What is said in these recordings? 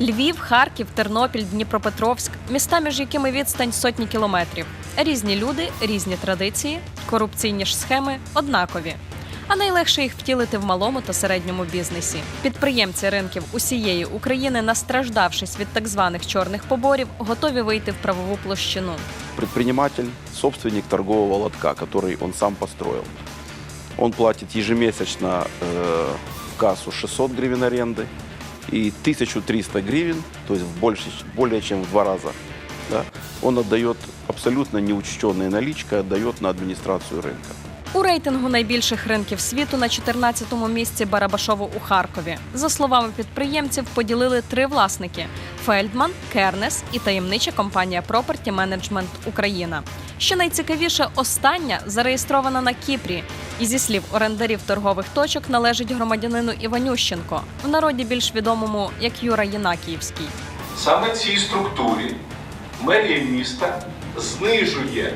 Львів, Харків, Тернопіль, Дніпропетровськ міста, між якими відстань сотні кілометрів. Різні люди, різні традиції, корупційні ж схеми однакові. А найлегше їх втілити в малому та середньому бізнесі. Підприємці ринків усієї України, настраждавшись від так званих чорних поборів, готові вийти в правову площину. Предприниматель, собственник торгового лотка, который он сам построил. Он платит ежемесячно э, в кассу 600 гривен аренды и 1300 гривен, то есть больше, более чем в два раза, да, он отдает абсолютно неучтенная наличка, отдает на администрацию рынка. У рейтингу найбільших ринків світу на 14-му місці Барабашово у Харкові. За словами підприємців, поділили три власники: Фельдман, Кернес і таємнича компанія Property Management Україна. Що найцікавіше, остання зареєстрована на Кіпрі. І зі слів орендарів торгових точок належить громадянину Іванющенко, в народі більш відомому як Юра Єнакіївський. Саме цій структурі мерія міста знижує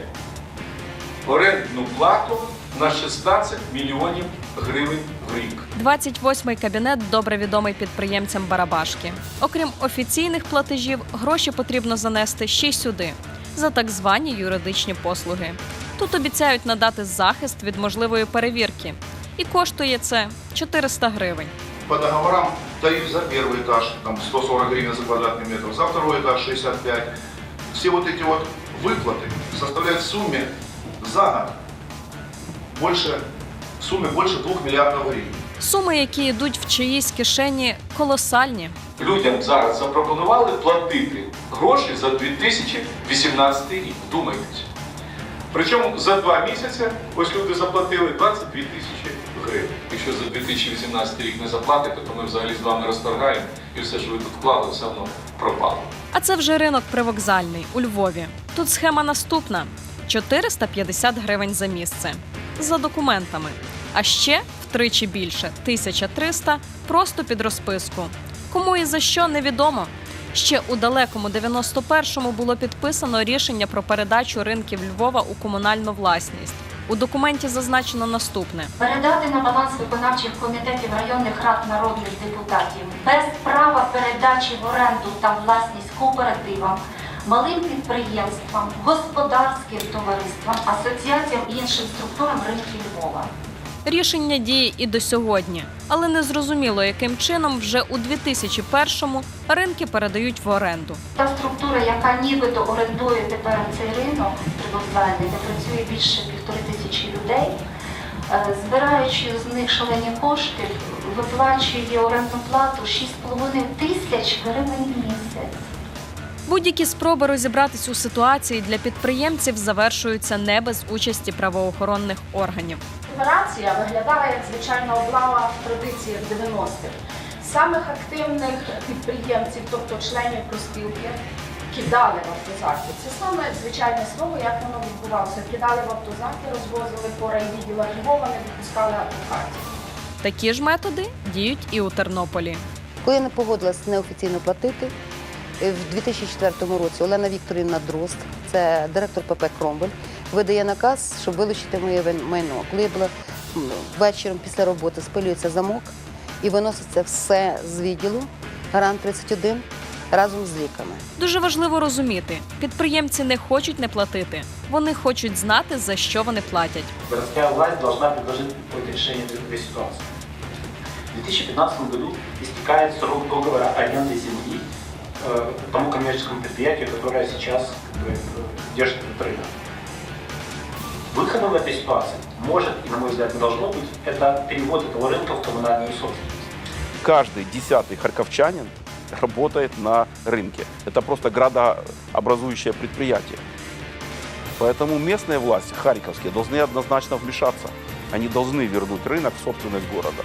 орендну плату на 16 мільйонів гривень в рік. 28-й кабінет добре відомий підприємцям Барабашки. Окрім офіційних платежів, гроші потрібно занести ще й сюди за так звані юридичні послуги. Тут обіцяють надати захист від можливої перевірки, і коштує це 400 гривень. По договорам тариф за первый этаж там 140 гривен за квадратный метр, за второй этаж 65. Все вот эти вот выплаты составляют в сумме за год больше, в сумме больше 2 миллиардов гривен. Суми, які йдуть в чиїсь кишені, колосальні. Людям зараз запропонували платити гроші за 2018 рік. Думайтесь. Причому за два місяці ось люди заплатили 22 тисячі гривень. Якщо за 2018 рік не заплатите, то ми взагалі з вами розторгаємо і все, що ви тут вклали, все одно пропало. А це вже ринок привокзальний у Львові. Тут схема наступна: 450 гривень за місце за документами. А ще втричі більше 1300 просто під розписку. Кому і за що невідомо. Ще у далекому 91-му було підписано рішення про передачу ринків Львова у комунальну власність. У документі зазначено наступне: Передати на баланс виконавчих комітетів районних рад народних депутатів без права передачі в оренду та власність кооперативам, малим підприємствам, господарським товариствам, асоціаціям і іншим структурам ринків Львова. Рішення діє і до сьогодні, але не зрозуміло, яким чином вже у 2001-му ринки передають в оренду. Та структура, яка нібито орендує тепер цей ринок привокзальний, де працює більше півтори тисячі людей, е, збираючи з них шалені кошти, виплачує орендну плату 6,5 тисяч гривень в місяць. Будь-які спроби розібратись у ситуації для підприємців завершуються не без участі правоохоронних органів. Операція виглядала як звичайна облава в традиціях 90-х. Самих активних підприємців, тобто членів профспілки, кидали в автозаки. Це саме звичайне слово, як воно відбувалося. Кидали в автозаки, розвозили по райвідділах Львова, не допускали адвокатів. Такі ж методи діють і у Тернополі. Коли я не погодилась неофіційно платити, в 2004 році Олена Вікторівна Дрозд, це директор ПП Кромвель, видає наказ, щоб вилучити моє майно. Коли я була вечором після роботи, спилюється замок і виноситься все з відділу Гарант 31 разом з ліками. Дуже важливо розуміти, підприємці не хочуть не платити, вони хочуть знати, за що вони платять. городская власть должна предложить какое-то решение этой ситуации. В 2015 году истекает срок договора аренды земли э, тому коммерческому предприятию, которое сейчас как держит этот рынок. Выходом в этой ситуации может, и на мой взгляд должно быть, это перевод этого рынка в коммунальную собственность. Каждый десятый харьковчанин работает на рынке. Это просто градообразующее предприятие. Поэтому местные власти, харьковские, должны однозначно вмешаться. Они должны вернуть рынок в собственность города.